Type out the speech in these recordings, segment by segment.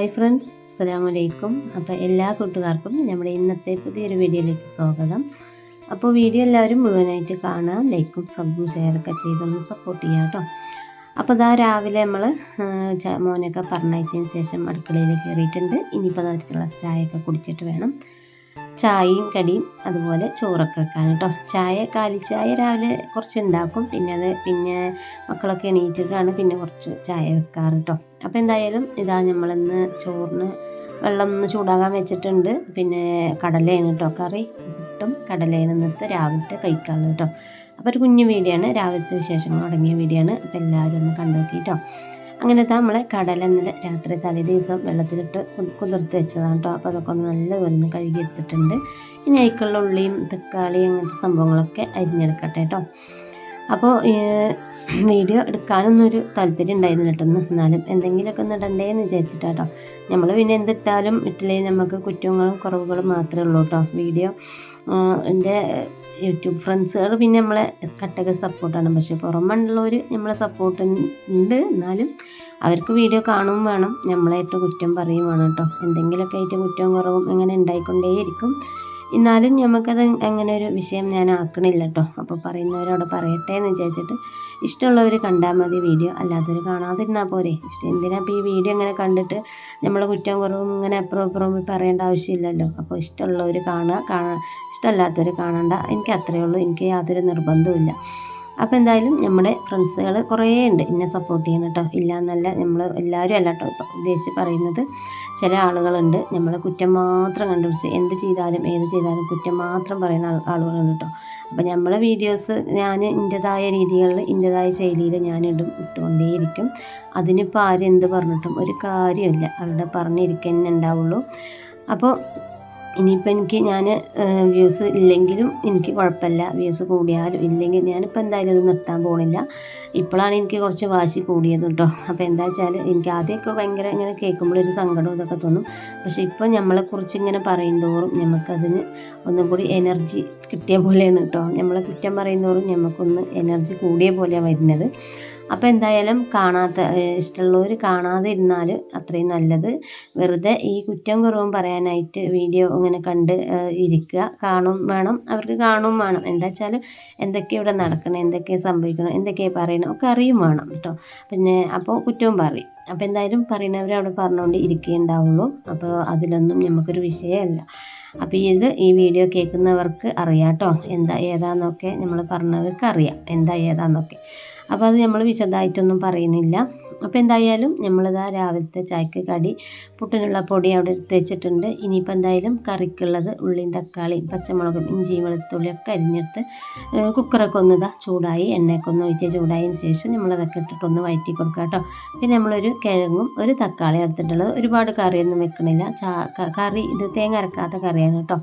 Hi friends അസ്സാം വലൈക്കും അപ്പോൾ എല്ലാ കൂട്ടുകാർക്കും നമ്മുടെ ഇന്നത്തെ പുതിയൊരു വീഡിയോയിലേക്ക് സ്വാഗതം. അപ്പോൾ വീഡിയോ എല്ലാവരും മുഴുവനായിട്ട് കാണുക ലൈക്കും സബും ഷെയറൊക്കെ ചെയ്തൊന്ന് സപ്പോർട്ട് ചെയ്യാം കേട്ടോ. അപ്പോൾ ഇതാ രാവിലെ നമ്മൾ മോനൊക്കെ പറഞ്ഞയച്ചതിന് ശേഷം അടുക്കളയിൽ കയറിയിട്ടുണ്ട്. ഇനിയിപ്പോൾ അതൊരു ചായയൊക്കെ കുടിച്ചിട്ട് വേണം. ചായയും കടിയും അതുപോലെ ചോറൊക്കെ വെക്കാൻ കേട്ടോ. ചായ കാലിച്ചായ രാവിലെ കുറച്ച് ഉണ്ടാക്കും. പിന്നെ അത് പിന്നെ മക്കളൊക്കെ എണീറ്റിട്ടാണ് പിന്നെ കുറച്ച് ചായ വെക്കാറ് കേട്ടോ. അപ്പോൾ എന്തായാലും ഇതാ നമ്മളിന്ന് ചോറിന് വെള്ളം ഒന്ന് ചൂടാകാൻ വെച്ചിട്ടുണ്ട്. പിന്നെ കടലയാണ് കേട്ടോ കറി. പുട്ടും കടലയാണ് ഇന്നത്തെ രാവിലത്തെ കഴിക്കാനുള്ളത് കേട്ടോ. അപ്പോൾ ഒരു കുഞ്ഞു വീഡിയോ ആണ്. രാവിലത്തെ വിശേഷങ്ങൾ അടങ്ങിയ വീഡിയോ ആണ്. അപ്പോൾ എല്ലാവരും ഒന്ന് കണ്ടുനോക്കി കേട്ടോ. അങ്ങനത്തെ നമ്മളെ കടല രാത്രി തലേ ദിവസം വെള്ളത്തിലിട്ട് കുതിർത്ത് വെച്ചതാണ് കേട്ടോ. അപ്പോൾ അതൊക്കെ ഒന്ന് നല്ലപോലെ ഒന്ന് കഴുകിയെടുത്തിട്ടുണ്ട്. ഇനി അയക്കുള്ള ഉള്ളിയും തക്കാളിയും അങ്ങനത്തെ സംഭവങ്ങളൊക്കെ അരിഞ്ഞെടുക്കട്ടെ കേട്ടോ. അപ്പോൾ വീഡിയോ എടുക്കാനൊന്നും ഒരു താല്പര്യം ഉണ്ടായിരുന്നില്ല കേട്ടോ. എന്നാലും എന്തെങ്കിലുമൊക്കെ ഒന്ന് ഇടണ്ടേന്ന് വിചാരിച്ചിട്ടാട്ടോ. നമ്മൾ പിന്നെ എന്തിട്ടാലും ഇട്ടില്ലെങ്കിൽ നമുക്ക് കുറ്റങ്ങളും കുറവുകളും മാത്രമേ ഉള്ളൂ കേട്ടോ. വീഡിയോ എന്റെ യൂട്യൂബ് ഫ്രണ്ട്സുകൾ പിന്നെ നമ്മളെ കട്ടൊക്കെ സപ്പോർട്ടാണ്. പക്ഷേ പുറമുള്ളവർ നമ്മളെ സപ്പോർട്ട് ഉണ്ട് എന്നാലും അവർക്ക് വീഡിയോ കാണും വേണം. നമ്മളായിട്ട് കുറ്റം പറയും വേണം കേട്ടോ. എന്തെങ്കിലുമൊക്കെ ആയിട്ട് കുറ്റവും കുറവും അങ്ങനെ ഉണ്ടായിക്കൊണ്ടേയിരിക്കും. എന്നാലും നമുക്കത് അങ്ങനെ ഒരു വിഷയം ഞാൻ ആക്കണില്ല കേട്ടോ അപ്പോൾ പറയുന്നവരോട് പറയട്ടെ എന്ന് വിചാരിച്ചിട്ട് ഇഷ്ടമുള്ളവർ കണ്ടാൽ മതി വീഡിയോ. അല്ലാത്തവർ കാണാതിരുന്നാൽ പോരെ. ഇഷ്ടം എന്തിനാ ഈ വീഡിയോ ഇങ്ങനെ കണ്ടിട്ട് നമ്മളെ കുറ്റം കുറവും ഇങ്ങനെ അപ്പുറം അപ്പുറം പറയേണ്ട ആവശ്യമില്ലല്ലോ. അപ്പോൾ ഇഷ്ടമുള്ളവർ കാണുക കാണാ ഇഷ്ടമല്ലാത്തവർ കാണണ്ട. എനിക്ക് അത്രയേ ഉള്ളൂ. എനിക്ക് യാതൊരു നിർബന്ധവുമില്ല. അപ്പോൾ എന്തായാലും നമ്മുടെ ഫ്രണ്ട്സുകൾ കുറേ ഉണ്ട് എന്നെ സപ്പോർട്ട് ചെയ്യണം കേട്ടോ ഇല്ല എന്നല്ല നമ്മൾ എല്ലാവരും അല്ല കേട്ടോ ഉദ്ദേശിച്ച് പറയുന്നത്. ചില ആളുകളുണ്ട് നമ്മളെ കുറ്റം മാത്രം കണ്ടുപിടിച്ച് എന്ത് ചെയ്താലും ഏത് ചെയ്താലും കുറ്റം മാത്രം പറയുന്ന ആളുകളുണ്ട് കേട്ടോ അപ്പോൾ നമ്മളെ വീഡിയോസ് ഞാൻ എന്റെതായ രീതികളിൽ എന്റെതായ ശൈലിയിൽ ഞാൻ ഇടും ഇട്ടുകൊണ്ടേയിരിക്കും. അതിനിപ്പോൾ ആരും എന്ത് പറഞ്ഞിട്ടും ഒരു കാര്യമില്ല അവരുടെ പറഞ്ഞിരിക്കാൻ ഉണ്ടാവുള്ളൂ. അപ്പോൾ ഇനിയിപ്പോൾ എനിക്ക് ഞാൻ വ്യൂസ് ഇല്ലെങ്കിലും എനിക്ക് കുഴപ്പമില്ല. വ്യൂസ് കൂടിയാലും ഇല്ലെങ്കിൽ ഞാനിപ്പോൾ എന്തായാലും ഇത് നിർത്താൻ പോകണില്ല ഇപ്പോഴാണ് എനിക്ക് കുറച്ച് വാശി കൂടിയത് കേട്ടോ. അപ്പോൾ എന്താ വെച്ചാൽ എനിക്ക് ആദ്യമൊക്കെ ഭയങ്കര ഇങ്ങനെ കേൾക്കുമ്പോഴൊരു സങ്കടം ഇതൊക്കെ തോന്നും. പക്ഷേ ഇപ്പോൾ നമ്മളെക്കുറിച്ച് ഇങ്ങനെ പറയും തോറും നമുക്കതിന് ഒന്നും കൂടി എനർജി കിട്ടിയ പോലെയാണ് കേട്ടോ. നമ്മളെ കുറ്റം പറയും തോറും നമുക്കൊന്ന് എനർജി കൂടിയ പോലെയാണ് വരുന്നത്. അപ്പോൾ എന്തായാലും കാണാത്ത ഇഷ്ടമുള്ളവർ കാണാതെ ഇരുന്നാൽ അത്രയും നല്ലത്. വെറുതെ ഈ കുറ്റം കുറവും പറയാനായിട്ട് വീഡിയോ ഇങ്ങനെ കണ്ട് ഇരിക്കുക. കാണും വേണം. അവർക്ക് കാണും വേണം. എന്താ വെച്ചാൽ എന്തൊക്കെ ഇവിടെ നടക്കണം എന്തൊക്കെ സംഭവിക്കണം എന്തൊക്കെ പറയണം ഒക്കെ അറിയും വേണം കേട്ടോ. പിന്നെ അപ്പോൾ കുറ്റവും പറയും. അപ്പോൾ എന്തായാലും പറയുന്നവർ അവിടെ പറഞ്ഞുകൊണ്ട് ഇരിക്കുകയുണ്ടാവുള്ളൂ അപ്പോൾ അതിലൊന്നും നമുക്കൊരു വിഷയമല്ല അപ്പോൾ ഇത് ഈ വീഡിയോ കേൾക്കുന്നവർക്ക് അറിയാം കേട്ടോ. എന്താ ഏതാന്നൊക്കെ നമ്മൾ പറഞ്ഞവർക്ക് അറിയാം. എന്താ ഏതാന്നൊക്കെ. അപ്പോൾ അത് നമ്മൾ വിശദമായിട്ടൊന്നും പറയുന്നില്ല. അപ്പോൾ എന്തായാലും നമ്മളിതാ രാവിലത്തെ ചായക്ക് കടി പുട്ടിനുള്ള പൊടി അവിടെ എടുത്ത് വെച്ചിട്ടുണ്ട്. ഇനിയിപ്പോൾ എന്തായാലും കറിക്കുള്ളത് ഉള്ളിയും തക്കാളിയും പച്ചമുളകും ഇഞ്ചിയും വെളുത്തുള്ളിയും ഒക്കെ അരിഞ്ഞെടുത്ത് കുക്കറൊക്കെ ഒന്ന് ഇതാ ചൂടായി എണ്ണയൊക്കെ ഒന്ന് ഒഴിച്ച് ചൂടായതിന് ശേഷം നമ്മളതൊക്കെ ഇട്ടിട്ടൊന്ന് വയറ്റി കൊടുക്കുക കേട്ടോ പിന്നെ നമ്മളൊരു കിഴങ്ങും ഒരു തക്കാളി എടുത്തിട്ടുള്ളത്. ഒരുപാട് കറിയൊന്നും വെക്കണില്ല. ചാ കറി ഇത് തേങ്ങ അരക്കാത്ത കറിയാണ് കേട്ടോ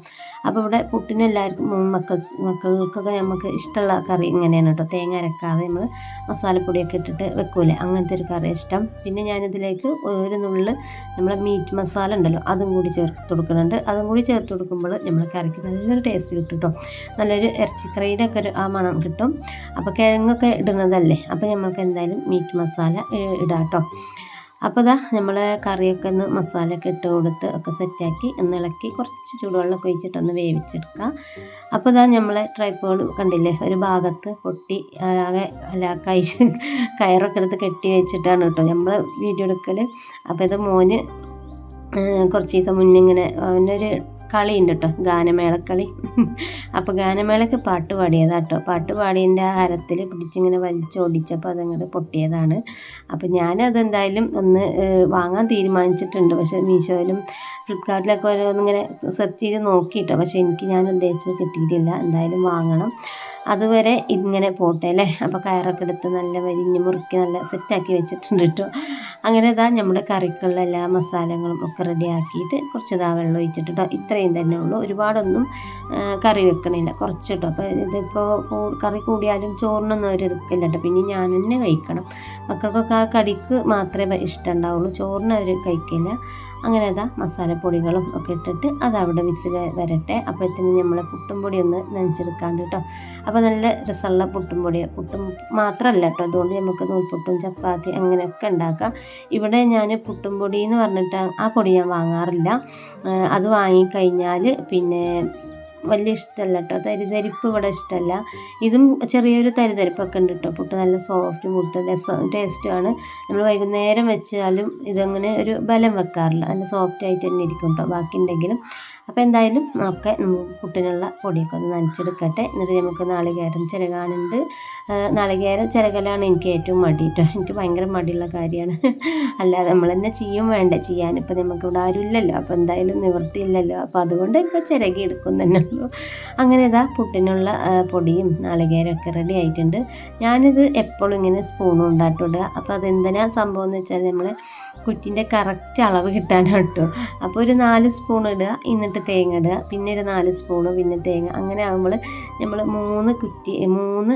അപ്പോൾ ഇവിടെ പുട്ടിനെല്ലാവർക്കും മക്കൾ മക്കൾക്കൊക്കെ നമുക്ക് ഇഷ്ടമുള്ള കറി ഇങ്ങനെയാണ് കേട്ടോ തേങ്ങ അരക്കാതെ നമ്മൾ മസാലപ്പൊടിയൊക്കെ ഇട്ടിട്ട് വെക്കൂലേ? അങ്ങനത്തെ ഒരു കറി ഇഷ്ടം. പിന്നെ ഞാനിതിലേക്ക് ഒരു നുള്ളിൽ നമ്മളെ മീറ്റ് മസാല ഉണ്ടല്ലോ അതും കൂടി ചേർത്ത് കൊടുക്കുന്നുണ്ട്. അതും കൂടി ചേർത്ത് കൊടുക്കുമ്പോൾ നമ്മൾ കറിക്ക് നല്ലൊരു ടേസ്റ്റ് കിട്ടും കേട്ടോ നല്ലൊരു ഇറച്ചിക്കറിയുടെ ഒക്കെ ഒരു ആ മണം കിട്ടും. അപ്പോൾ കിഴങ്ങൊക്കെ ഇടുന്നതല്ലേ? അപ്പോൾ നമ്മൾക്ക് എന്തായാലും മീറ്റ് മസാല ഇടാം കേട്ടോ അപ്പോൾ ഇതാ നമ്മൾ കറിയൊക്കെ ഒന്ന് മസാലയൊക്കെ ഇട്ട് കൊടുത്ത് ഒക്കെ സെറ്റാക്കി ഒന്ന് ഇളക്കി കുറച്ച് ചൂടുവെള്ളമൊക്കെ ഒഴിച്ചിട്ടൊന്ന് വേവിച്ചെടുക്കുക അപ്പോൾ ഇതാ നമ്മളെ ട്രൈപ്പോഡ് കണ്ടില്ലേ ഒരു ഭാഗത്ത് പൊട്ടി ആകെ കൈ കയറൊക്കെ എടുത്ത് കെട്ടി വെച്ചിട്ടാണ് കേട്ടോ നമ്മൾ വീഡിയോ എടുക്കൽ അപ്പോൾ ഇത് മോന് കുറച്ച് ദിവസം മുന്നേ ഇങ്ങനെ അവനൊരു കളിയുണ്ട് കേട്ടോ ഗാനമേളക്കളി. അപ്പോൾ ഗാനമേളക്ക് പാട്ട് പാടിയതാ കേട്ടോ പാട്ട് പാടിയതിന്റെ ആ ഹരത്തിൽ പിടിച്ചിങ്ങനെ വലിച്ചോടിച്ചപ്പോൾ അതങ്ങോട്ട് പൊട്ടിയതാണ്. അപ്പോൾ ഞാനതെന്തായാലും ഒന്ന് വാങ്ങാൻ തീരുമാനിച്ചിട്ടുണ്ട്. പക്ഷേ മീഷോയിലും ഫ്ലിപ്കാർട്ടിലൊക്കെ ഓരോന്നിങ്ങനെ സെർച്ച് ചെയ്ത് നോക്കിയിട്ടോ. പക്ഷേ എനിക്ക് ഞാൻ ഉദ്ദേശിച്ചത് കിട്ടിയിട്ടില്ല. എന്തായാലും വാങ്ങണം. അതുവരെ ഇങ്ങനെ പോട്ടെ അല്ലേ? അപ്പോൾ കയറൊക്കെ എടുത്ത് നല്ല വരിഞ്ഞ് മുറുക്കി നല്ല സെറ്റാക്കി വെച്ചിട്ടുണ്ട് കേട്ടോ. അങ്ങനെ ഇതാ നമ്മുടെ കറിക്കുള്ള എല്ലാ മസാലകളും ഒക്കെ റെഡിയാക്കിയിട്ട് കുറച്ച് ഇതാ വെള്ളം ഒഴിച്ചിട്ട് കേട്ടോ ഇത്രയും തന്നെ ഉള്ളൂ. ഒരുപാടൊന്നും കറി വെക്കണില്ല. കുറച്ച് കേട്ടോ അപ്പോൾ ഇതിപ്പോൾ കറി കൂടിയാലും ചോറിനൊന്നും അവർ എടുക്കില്ല കേട്ടോ. പിന്നെ ഞാൻ തന്നെ കഴിക്കണം. മക്കൾക്കൊക്കെ ആ കടിക്ക് മാത്രമേ ഇഷ്ടം ഉണ്ടാവുള്ളൂ. ചോറിന് അവർ കഴിക്കില്ല. അങ്ങനെ അതാ മസാലപ്പൊടികളും ഒക്കെ ഇട്ടിട്ട് അത് അവിടെ മിക്സിൽ വരട്ടെ. അപ്പോഴത്തേന് നമ്മൾ പുട്ടും പൊടി ഒന്ന് നനച്ചെടുക്കാണ്ട് കേട്ടോ അപ്പോൾ നല്ല രസമുള്ള പുട്ടും പൊടി പുട്ടും മാത്രമല്ല കേട്ടോ അതുകൊണ്ട് നമുക്ക് നൂൽപുട്ടും ചപ്പാത്തി അങ്ങനെയൊക്കെ ഉണ്ടാക്കാം ഇവിടെ ഞാൻ പുട്ടും പൊടി എന്ന് പറഞ്ഞിട്ട് ആ പൊടി ഞാൻ വാങ്ങാറില്ല. അത് വാങ്ങിക്കഴിഞ്ഞാൽ പിന്നെ വലിയ ഇഷ്ടമല്ല കേട്ടോ. തരിതരിപ്പ് ഇവിടെ ഇഷ്ടമല്ല ഇതും ചെറിയൊരു തരിതരിപ്പൊക്കെ ഉണ്ട് കേട്ടോ. പുട്ട് നല്ല സോഫ്റ്റ് പുട്ട് ടേസ്റ്റുമാണ് നമ്മൾ വൈകുന്നേരം വെച്ചാലും ഇതങ്ങനെ ഒരു ബലം വെക്കാറില്ല. നല്ല സോഫ്റ്റ് ആയിട്ട് തന്നെ ഇരിക്കും കേട്ടോ. ബാക്കി ഉണ്ടെങ്കിലും അപ്പോൾ എന്തായാലും ഒക്കെ പുട്ടിനുള്ള പൊടിയൊക്കെ ഒന്ന് നനച്ചെടുക്കട്ടെ. എന്നിട്ട് നമുക്ക് നാളികേരം ചിരകാനുണ്ട്. നാളികേരം ചിരകലാണ് എനിക്ക് ഏറ്റവും മടി കേട്ടോ എനിക്ക് ഭയങ്കര മടിയുള്ള കാര്യമാണ്. അല്ലാതെ നമ്മൾ തന്നെ ചെയ്യും വേണ്ട. ചെയ്യാൻ ഇപ്പം നമുക്ക് ഇവിടെ ആരും ഇല്ലല്ലോ അപ്പോൾ എന്തായാലും നിവൃത്തിയില്ലല്ലോ. അപ്പോൾ അതുകൊണ്ട് ഒക്കെ ചിരകി എടുക്കും തന്നെ ഉള്ളൂ. അങ്ങനെ ഇതാ പുട്ടിനുള്ള പൊടിയും നാളികേരം ഒക്കെ റെഡി ആയിട്ടുണ്ട്. ഞാനിത് എപ്പോഴും ഇങ്ങനെ സ്പൂൺ ഉണ്ടാട്ടിടുക അപ്പോൾ അതെന്തിനാ സംഭവം എന്ന് വെച്ചാൽ നമ്മൾ കുറ്റിന്റെ കറക്റ്റ് അളവ് കിട്ടാനാണ് കേട്ടോ അപ്പോൾ ഒരു നാല് സ്പൂൺ ഇടുക എന്നിട്ട് തേങ്ങ ഇടുക പിന്നെ ഒരു നാല് സ്പൂൺ പിന്നെ തേങ്ങ. അങ്ങനെ ആകുമ്പോൾ നമ്മൾ മൂന്ന് കുറ്റി മൂന്ന്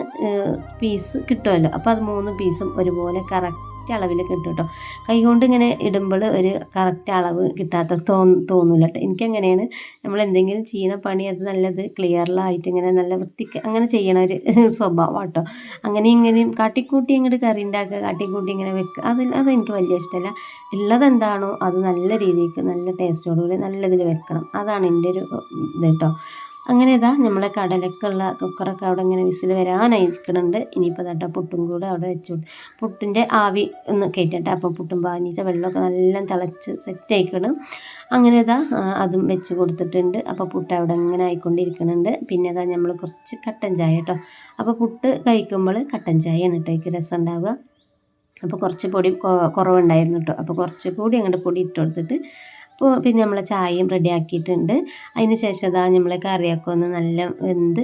പീസ് കിട്ടുമല്ലോ. അപ്പോൾ അത് മൂന്ന് പീസും ഒരുപോലെ കറക്റ്റ് അളവിൽ കിട്ടും കേട്ടോ കൈകൊണ്ട് ഇങ്ങനെ ഇടുമ്പോൾ ഒരു കറക്റ്റ് അളവ് കിട്ടാത്ത തോ തോന്നില്ല കേട്ടോ എനിക്കങ്ങനെയാണ് നമ്മൾ എന്തെങ്കിലും ചെയ്യുന്ന പണി അത് നല്ലത് ക്ലിയറിലായിട്ട് ഇങ്ങനെ നല്ല വൃത്തിക്ക് അങ്ങനെ ചെയ്യണ ഒരു സ്വഭാവം കേട്ടോ അങ്ങനെ ഇങ്ങനെയും കാട്ടിക്കൂട്ടി അങ്ങോട്ട് കറി ഉണ്ടാക്കുക കാട്ടിക്കൂട്ടി ഇങ്ങനെ വെക്കുക അത് അതെനിക്ക് വലിയ ഇഷ്ടമല്ല ഉള്ളത് എന്താണോ അത് നല്ല രീതിക്ക് നല്ല ടേസ്റ്റോടുകൂടി നല്ലതിൽ വെക്കണം. അതാണ് എന്റെ ഒരു ഇത് കേട്ടോ അങ്ങനെ ഇതാ നമ്മളെ കടലക്കുള്ള കുക്കറൊക്കെ അവിടെ ഇങ്ങനെ വിസിൽ വരാനായിരിക്കുന്നുണ്ട്. ഇനിയിപ്പോൾ തട്ട പുട്ടും കൂടെ അവിടെ വെച്ചു. പുട്ടിന്റെ ആവി ഒന്ന് കയറ്റട്ടെ അപ്പോൾ പുട്ടും പാഞ്ഞിത്തെ വെള്ളമൊക്കെ നല്ല തിളച്ച് സെറ്റ് ആയിക്കണം. അങ്ങനെ ഇതാ അതും വെച്ച് കൊടുത്തിട്ടുണ്ട്. അപ്പോൾ പുട്ട് അവിടെ ഇങ്ങനെ ആയിക്കൊണ്ടിരിക്കുന്നുണ്ട്. പിന്നെ ഇതാ നമ്മൾ കുറച്ച് കട്ടൻ ചായ കേട്ടോ അപ്പോൾ പുട്ട് കഴിക്കുമ്പോൾ കട്ടൻ ചായയാണ് കേട്ടോ എനിക്ക് രസം ഉണ്ടാവുക. അപ്പോൾ കുറച്ച് പൊടി കുറവുണ്ടായിരുന്നു കേട്ടോ അപ്പോൾ കുറച്ച് കൂടി അങ്ങോട്ട് പൊടി ഇട്ട് കൊടുത്തിട്ട് അപ്പോൾ പിന്നെ നമ്മൾ ചായയും റെഡി ആക്കിയിട്ടുണ്ട്. അതിന് ശേഷം അതാ നമ്മളെ കറിയൊക്കെ ഒന്ന് നല്ല വെന്ത്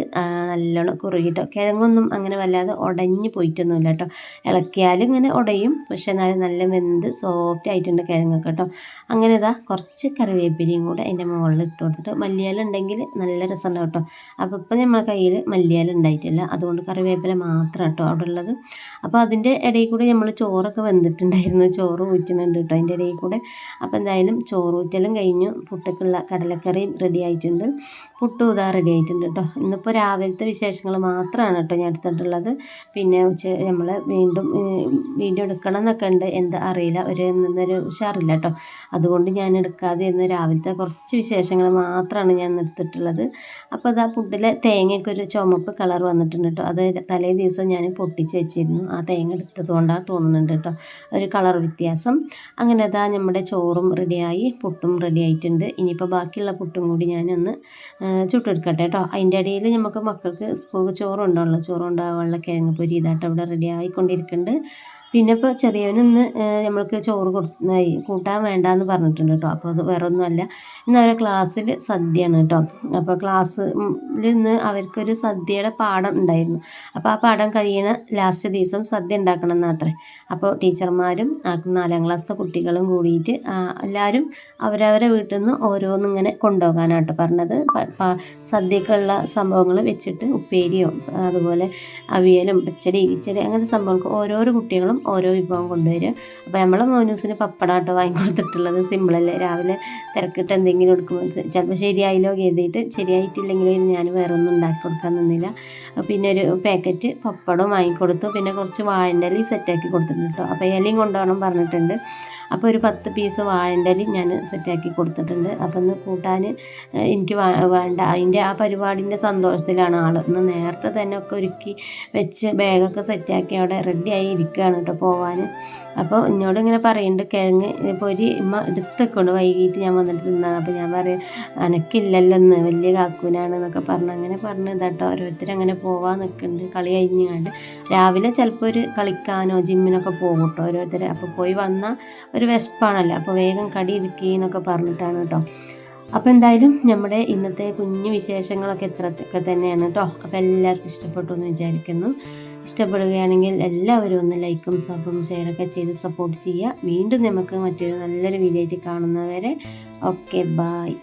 നല്ലോണം കുറുകിട്ടോ. കിഴങ്ങൊന്നും അങ്ങനെ വല്ലാതെ ഉടഞ്ഞു പോയിട്ടൊന്നുമില്ല കേട്ടോ. ഇളക്കിയാലും ഇങ്ങനെ ഉടയും പക്ഷെ എന്നാലും നല്ല വെന്ത് സോഫ്റ്റ് ആയിട്ടുണ്ട് കിഴങ്ങൊക്കെ കേട്ടോ. അങ്ങനെ ഇതാ കുറച്ച് കറിവേപ്പിലയും കൂടെ അതിന്റെ മുകളിൽ ഇട്ട് കൊടുത്തിട്ട് മല്ലിയാലുണ്ടെങ്കിൽ നല്ല രസമുണ്ട് കേട്ടോ. അപ്പോൾ ഇപ്പം നമ്മളെ കയ്യിൽ മല്ലിയാലുണ്ടായിട്ടില്ല അതുകൊണ്ട് കറിവേപ്പില മാത്രം കേട്ടോ അവിടെ ഉള്ളത്. അപ്പോൾ അതിന്റെ ഇടയിൽ കൂടെ നമ്മൾ ചോറൊക്കെ വെന്തിട്ടുണ്ടായിരുന്നു. ചോറ് ഊറ്റുന്നുണ്ട് കേട്ടോ അതിന്റെ ഇടയിൽ കൂടെ. അപ്പോൾ എന്തായാലും ചോറ് ഊറ്റലും കഴിഞ്ഞു. പുട്ടക്കുള്ള കടലക്കറിയും റെഡി ആയിട്ടുണ്ട്. പുട്ട് ഇതാ റെഡി ആയിട്ടുണ്ട് കേട്ടോ ഇന്നിപ്പോൾ രാവിലത്തെ വിശേഷങ്ങൾ മാത്രമാണ് കേട്ടോ ഞാൻ എടുത്തിട്ടുള്ളത്. പിന്നെ ഉച്ച നമ്മൾ വീണ്ടും വീണ്ടും എടുക്കണം എന്നൊക്കെ ഉണ്ട്. എന്താ അറിയില്ല. ഒരു എന്നൊരു ഉഷാറില്ല കേട്ടോ അതുകൊണ്ട് ഞാൻ എടുക്കാതെ ഇന്ന് രാവിലത്തെ കുറച്ച് വിശേഷങ്ങൾ മാത്രമാണ് ഞാൻ എടുത്തിട്ടുള്ളത്. അപ്പോൾ അതാ പുട്ടിലെ തേങ്ങയ്ക്ക് ഒരു ചുമപ്പ് കളർ വന്നിട്ടുണ്ട് കേട്ടോ അത് തലേ ദിവസം ഞാൻ പൊട്ടിച്ച് വെച്ചിരുന്നു. ആ തേങ്ങ എടുത്തത് കൊണ്ടാണ് തോന്നുന്നുണ്ട് കേട്ടോ ഒരു കളർ വ്യത്യാസം. അങ്ങനെ അതാ നമ്മുടെ ചോറും റെഡിയായി റെഡി ആയിട്ടുണ്ട്. ഇനിയിപ്പോൾ ബാക്കിയുള്ള പുട്ടും കൂടി ഞാനൊന്ന് ചുട്ടെടുക്കട്ടെ കേട്ടോ. അതിന്റെ ഇടയിൽ നമുക്ക് മക്കൾക്ക് സ്കൂൾ ചോറുണ്ടാവുള്ളൂ ചോറുണ്ടാവാനുള്ള കിഴങ്ങ് പൊരി ഇതാട്ടോ ഇവിടെ റെഡി ആയിക്കൊണ്ടിരിക്കുന്നുണ്ട്. പിന്നെ ഇപ്പോൾ ചെറിയവനൊന്ന് നമ്മൾക്ക് ചോറ് കൊടു കൂട്ടാൻ വേണ്ടാന്ന് പറഞ്ഞിട്ടുണ്ട് കേട്ടോ. അപ്പോൾ അത് വേറെ ഒന്നുമല്ല ഇന്ന് അവരെ ക്ലാസ്സിൽ സദ്യയാണ് കേട്ടോ. അപ്പോൾ ക്ലാസ്സിൽ ഇന്ന് അവർക്കൊരു സദ്യയുടെ പാഠം ഉണ്ടായിരുന്നു. അപ്പോൾ ആ പാഠം കഴിയുന്ന ലാസ്റ്റ് ദിവസം സദ്യ ഉണ്ടാക്കണം എന്നാത്രേ. അപ്പോൾ ടീച്ചർമാരും നാലാം ക്ലാസ്സിലെ കുട്ടികളും കൂടിയിട്ട് എല്ലാവരും അവരവരെ വീട്ടിൽ നിന്ന് ഓരോന്നിങ്ങനെ കൊണ്ടുപോകാനാട്ടോ പറഞ്ഞത്. സദ്യക്കുള്ള സംഭവങ്ങൾ വെച്ചിട്ട് ഉപ്പേരിയോ അതുപോലെ അവിയലും പച്ചടി ഇച്ചടി അങ്ങനത്തെ സംഭവങ്ങൾക്ക് ഓരോരോ കുട്ടികളും ഓരോ വിഭവം കൊണ്ടുവരിക അപ്പോൾ നമ്മൾ മോനൂസിന് പപ്പടാട്ടോ വാങ്ങിക്കൊടുത്തിട്ടുള്ളത് സിമ്പിളല്ലേ? രാവിലെ തിരക്കിട്ട് എന്തെങ്കിലും എടുക്കുമ്പോൾ ചിലപ്പോൾ ശരിയായില്ലോ കരുതിയിട്ട് ശരിയായിട്ടില്ലെങ്കിൽ ഞാൻ വേറെ ഒന്നും ഉണ്ടാക്കി കൊടുക്കാൻ നിന്നില്ല. പിന്നെ ഒരു പാക്കറ്റ് പപ്പടവും വാങ്ങിക്കൊടുത്തു പിന്നെ കുറച്ച് വാഴന്റെ ഇലയും സെറ്റാക്കി കൊടുത്തിട്ടുണ്ട് കേട്ടോ അപ്പോൾ ഇലയും കൊണ്ടുപോകണം പറഞ്ഞിട്ടുണ്ട്. അപ്പോൾ ഒരു പത്ത് പീസ് വാഴന്റെ ഞാൻ സെറ്റാക്കി കൊടുത്തിട്ടുണ്ട്. അപ്പം ഒന്ന് കൂട്ടാൻ എനിക്ക് വേണ്ട. അതിന്റെ ആ പരിപാടിന്റെ സന്തോഷത്തിലാണ് ആൾ ഇന്ന് നേരത്തെ തന്നെ ഒക്കെ ഒരുക്കി വെച്ച് ബാഗൊക്കെ സെറ്റാക്കി അവിടെ റെഡിയായി ഇരിക്കുകയാണ് കേട്ടോ പോവാൻ അപ്പോൾ എന്നോട് ഇങ്ങനെ പറയുന്നുണ്ട് കിഴങ്ങ് പൊരി ഇമ്മ എടുത്തൊക്കെയുണ്ട് വൈകിട്ട് ഞാൻ വന്നിട്ട് തിന്നാണ് അപ്പോൾ ഞാൻ പറയും അനക്കില്ലല്ലോ ഒന്ന് വലിയ കാക്കൂനാണ് എന്നൊക്കെ പറഞ്ഞ് അങ്ങനെ പറഞ്ഞ് ഇതാട്ടോ ഓരോരുത്തർ അങ്ങനെ പോവാൻ നിൽക്കുന്നുണ്ട് കളി കഴിഞ്ഞ് കണ്ട് രാവിലെ ചിലപ്പോൾ ഒരു കളിക്കാനോ ജിമ്മിനൊക്കെ പോകും കേട്ടോ ഓരോരുത്തർ അപ്പോൾ പോയി വന്നാൽ ഒരു വിശപ്പാണല്ലോ അപ്പോൾ വേഗം കടി ഇരിക്കുകയെന്നൊക്കെ പറഞ്ഞിട്ടാണ് കേട്ടോ അപ്പോൾ എന്തായാലും നമ്മുടെ ഇന്നത്തെ കുഞ്ഞു വിശേഷങ്ങളൊക്കെ ഇത്രയൊക്കെ തന്നെയാണ് കേട്ടോ അപ്പോൾ എല്ലാവർക്കും ഇഷ്ടപ്പെട്ടു എന്ന് വിചാരിക്കുന്നു. ഇഷ്ടപ്പെടുകയാണെങ്കിൽ എല്ലാവരും ഒന്ന് ലൈക്കും സബും ഷെയറൊക്കെ ചെയ്ത് സപ്പോർട്ട് ചെയ്യുക. വീണ്ടും നമുക്ക് മറ്റൊരു നല്ലൊരു വീഡിയോ ആയിട്ട് കാണുന്നവരെ. Okay bye